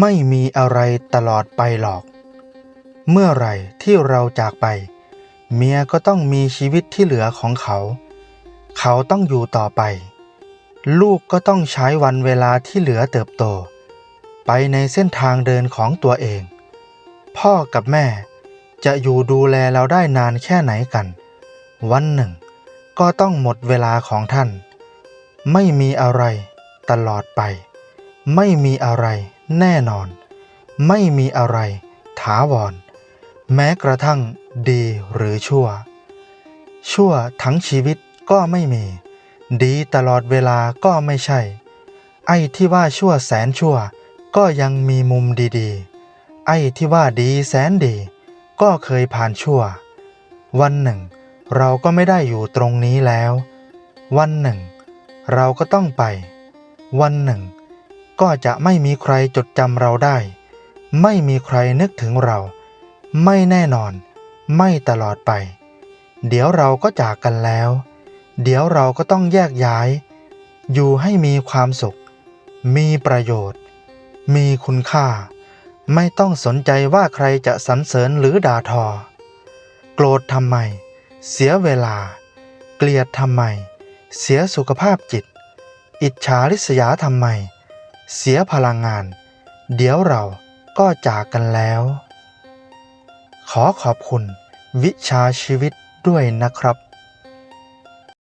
ไม่มีอะไรตลอดไปหรอก เมื่อไรที่เราจากไป เมียก็ต้องมีชีวิตที่เหลือของเขา เขาต้องอยู่ต่อไป ลูกก็ต้องใช้วันเวลาที่เหลือเติบโต ไปในเส้นทางเดินของตัวเอง พ่อกับแม่จะอยู่ดูแลเราได้นานแค่ไหนกัน วันหนึ่ง ก็ต้องหมดเวลาของท่าน ไม่มีอะไรตลอดไป ไม่มีอะไร แน่นอน ไม่มีอะไร ถาวร แม้กระทั่งดีหรือชั่ว ชั่วทั้งชีวิตก็ไม่มี ดีตลอดเวลาก็ไม่ใช่ ไอ้ที่ว่าชั่วแสนชั่ว ก็ยังมีมุมดีๆ ไอ้ที่ว่าดีแสนดี ก็เคยผ่านชั่ว วันหนึ่ง เราก็ไม่ได้อยู่ตรงนี้แล้ว วันหนึ่ง เราก็ต้องไป วันหนึ่ง ก็จะไม่มีใครจดจำเราได้ ไม่มีใครนึกถึงเรา ไม่แน่นอน ไม่ตลอดไป เดี๋ยวเราก็จากกันแล้ว เดี๋ยวเราก็ต้องแยกย้าย อยู่ให้มีความสุข มีประโยชน์ มีคุณค่า ไม่ต้องสนใจว่าใครจะสรรเสริญหรือด่าทอ โกรธทำไม เสียเวลา เกลียดทำไม เสียสุขภาพจิต อิจฉาริษยาทำไม เสียพลังงาน เดี๋ยวเราก็จากกันแล้ว ขอขอบคุณวิชาชีวิตด้วยนะครับ